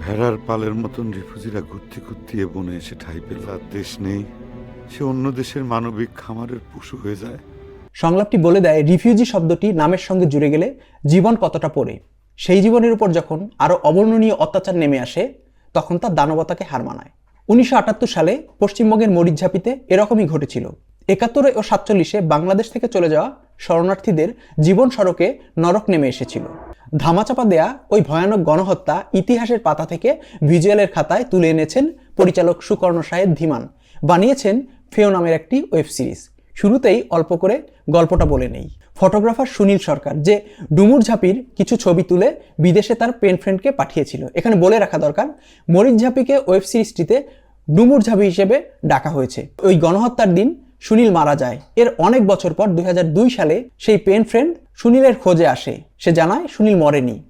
ভেড়ার পালের মতন রিফুজিরা ঘুরতে ঘুরতে বনে এসে ঠাই পেল আর দেশ নেই। সে অন্য দেশের মানবিক খামারের পশু হয়ে যায়। সংলাপটি বলে দেয়, রিফিউজি শব্দটি নামের সঙ্গে জুড়ে গেলে জীবন কতটা পড়ে? সেই জীবনের উপর যখন আরও অবর্ণনীয় অত্যাচার নেমে আসে, তখন তার দানবতাকে হার মানায়। উনিশশো আটাত্তর সালে পশ্চিমবঙ্গের মরিচঝাপিতে এরকমই ঘটেছিল। একাত্তরে ও সাতচল্লিশে বাংলাদেশ থেকে চলে যাওয়া শরণার্থীদের জীবন সড়কে নরক নেমে এসেছিল। ধামাচাপা দেয়া ওই ভয়ানক গণহত্যা ইতিহাসের পাতা থেকে ভিজুয়ালের খাতায় তুলে এনেছেন পরিচালক সুকর্ণ সাহেব ধীমান। বানিয়েছেন ফেও নামের একটি ওয়েব সিরিজ। শুরুতেই অল্প করে গল্পটা বলে নেই। ফটোগ্রাফার সুনীল সরকার যে ডুমুর ঝাপির কিছু ছবি তুলে বিদেশে তার পেন ফ্রেন্ডকে পাঠিয়েছিল। এখানে বলে রাখা দরকার মরিচ ঝাপিকে ওয়েব সিরিজটিতে ডুমুর ঝাপি হিসেবে ডাকা হয়েছে। ওই গণহত্যার দিন সুনীল মারা যায়। এর অনেক বছর পর দু হাজার দুই সালে সেই পেন ফ্রেন্ড সুনীলের খোঁজে আসে। সে জানায় সুনীল মরেনি.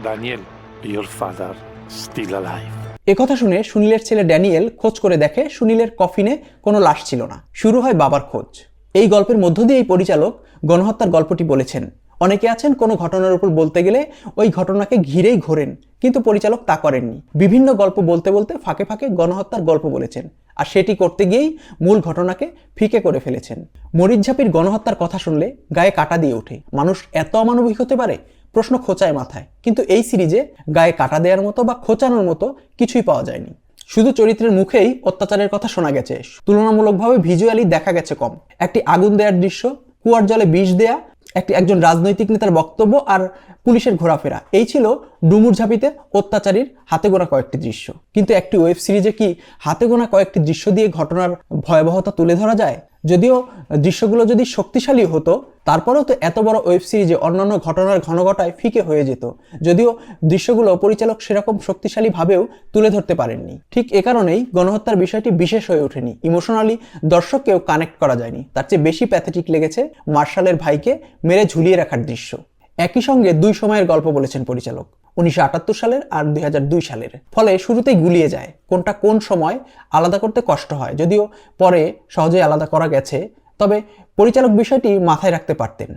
একথা শুনে সুনীলের ছেলে ড্যানিয়েল খোঁজ করে দেখে সুনীলের কফিনে কোনো লাশ ছিল না। শুরু হয় বাবার খোঁজ। এই গল্পের মধ্য দিয়ে এই পরিচালক গণহত্যার গল্পটি বলেছেন। অনেকে আছেন কোনো ঘটনার উপর বলতে গেলে ওই ঘটনাকে ঘিরেই ঘোরেন কিন্তু পরিচালক তা করেননি। বিভিন্ন গল্প বলতে বলতে ফাঁকে ফাঁকে গণহত্যার গল্প বলেছেন। আর সেটি করতে গিয়েই মূল ঘটনাকে ফিকে করে ফেলেছেন। মরিচঝাপির গণহত্যার কথা শুনলে গায়ে কাটা দিয়ে ওঠে। মানুষ এত অমানবিক হতে পারে? প্রশ্ন খোঁচায় মাথায়। কিন্তু এই সিরিজে গায়ে কাটা দেওয়ার মতো বা খোঁচানোর মতো কিছুই পাওয়া যায়নি। শুধু চরিত্রের মুখেই অত্যাচারের কথা শোনা গেছে। তুলনামূলকভাবে ভিজুয়ালি দেখা গেছে কম। একটি আগুন দেওয়ার দৃশ্য, কুয়ার জলে বিষ দেয়া একটি একজন রাজনৈতিক নেতার বক্তব্য আর পুলিশের ঘোরাফেরা। এই ছিল ডুমুর ঝাঁপিতে অত্যাচারীর হাতে গোনা কয়েকটি দৃশ্য। কিন্তু একটি ওয়েব সিরিজে কি হাতে গোনা কয়েকটি দৃশ্য দিয়ে ঘটনার ভয়াবহতা তুলে ধরা যায়? যদিও দৃশ্যগুলো যদি শক্তিশালী হতো, তারপরেও তো এত বড় ওয়েব সিরিজে অন্যান্য ঘটনার ঘনঘটায় ফিকে হয়ে যেত। যদিও দৃশ্যগুলো পরিচালক সেরকম শক্তিশালীভাবেও তুলে ধরতে পারেননি। ঠিক এ কারণেই গণহত্যার বিষয়টি বিশেষ হয়ে ওঠেনি। ইমোশনালি দর্শককেও কানেক্ট করা যায়নি। তার চেয়ে বেশি প্যাথেটিক লেগেছে মার্শালের ভাইকে মেরে ঝুলিয়ে রাখার দৃশ্য। একই সঙ্গে দুই সময়ের গল্প বলেছেন পরিচালক, উনিশশো আটাত্তর সালের আর দুই হাজার দুই সালের। ফলে শুরুতেই গুলিয়ে যায়, কোনটা কোন সময় আলাদা করতে কষ্ট হয়। যদিও পরে সহজে আলাদা করা গেছে, তবে পরিচালক বিষয়টি মাথায় রাখতে পারতেন।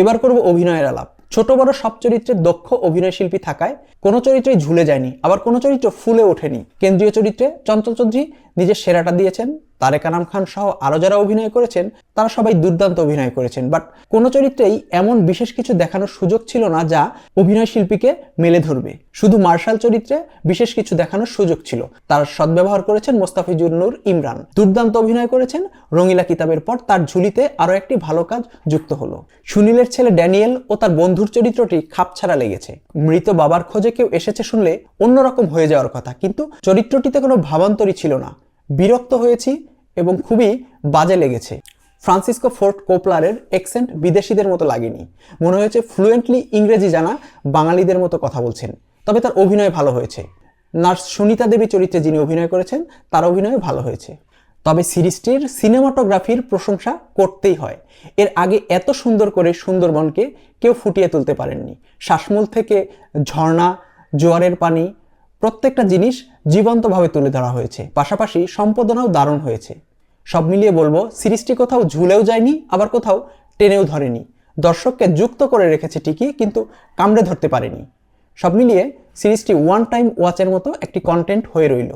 এবার করব অভিনয়ের আলাপ। ছোট বড় সব চরিত্রে দক্ষ অভিনয় শিল্পী থাকায় কোনো চরিত্রই ঝুলে যায়নি, আবার কোনো চরিত্র ফুলে ওঠেনি। কেন্দ্রীয় চরিত্রে চঞ্চল চৌধুরী নিজের সেরাটা দিয়েছেন, তারেক আনাম খান সহ আরও যারা অভিনয় করেছেন, তারা সবাই দুর্দান্ত অভিনয় করেছেন। বাট কোনো চরিত্রেই এমন বিশেষ কিছু দেখানোর সুযোগ ছিল না যা অভিনয় শিল্পীকে মেলে ধরবে। শুধু মার্শাল চরিত্রে বিশেষ কিছু দেখানোর সুযোগ ছিল। তার সদ্ব্যবহার করেছেন মোস্তাফিজুর নূর ইমরান। দুর্দান্ত অভিনয় করেছেন রঙিলা কিতাবের পর। তার ঝুলিতে আরও একটি ভালো কাজ যুক্ত হলো। সুনীলের ছেলে ড্যানিয়েল ও তার বন্ধুর চরিত্রটি খাপছাড়া লেগেছে। মৃত বাবার খোঁজে কেউ এসেছে শুনলে অন্যরকম হয়ে যাওয়ার কথা। কিন্তু চরিত্রটিতে কোনো ভাবান্তরই ছিল না। বিরক্ত হয়েছি এবং খুবই বাজে লেগেছে। ফ্রান্সিসকো ফোর্ট কোপলারের এক্সেন্ট বিদেশিদের মতো লাগেনি। মনে হয়েছে ফ্লুয়েন্টলি ইংরেজি জানা বাঙালিদের মতো কথা বলছেন। তবে তার অভিনয় ভালো হয়েছে। নার্স সুনিতা দেবী চরিত্রে যিনি অভিনয় করেছেন, তার অভিনয় ভালো হয়েছে। তবে সিরিজটির সিনেমাটোগ্রাফির প্রশংসা করতেই হয়। এর আগে এত সুন্দর করে সুন্দরবনকে কেউ ফুটিয়ে তুলতে পারেননি। শ্বাসমূল থেকে ঝর্ণা, জোয়ারের পানি প্রত্যেকটা জিনিস জীবন্তভাবে তুলে ধরা হয়েছে। পাশাপাশি সম্পাদনাও দারুণ হয়েছে। সব মিলিয়ে বলব, সিরিজটি কোথাও ঝুলেও যায়নি, আবার কোথাও টেনেও ধরেনি। দর্শককে যুক্ত করে রেখেছে ঠিকই, কিন্তু কামড়ে ধরতে পারেনি। সব মিলিয়ে সিরিজটি ওয়ান টাইম ওয়াচের মতো একটি কন্টেন্ট হয়ে রইল।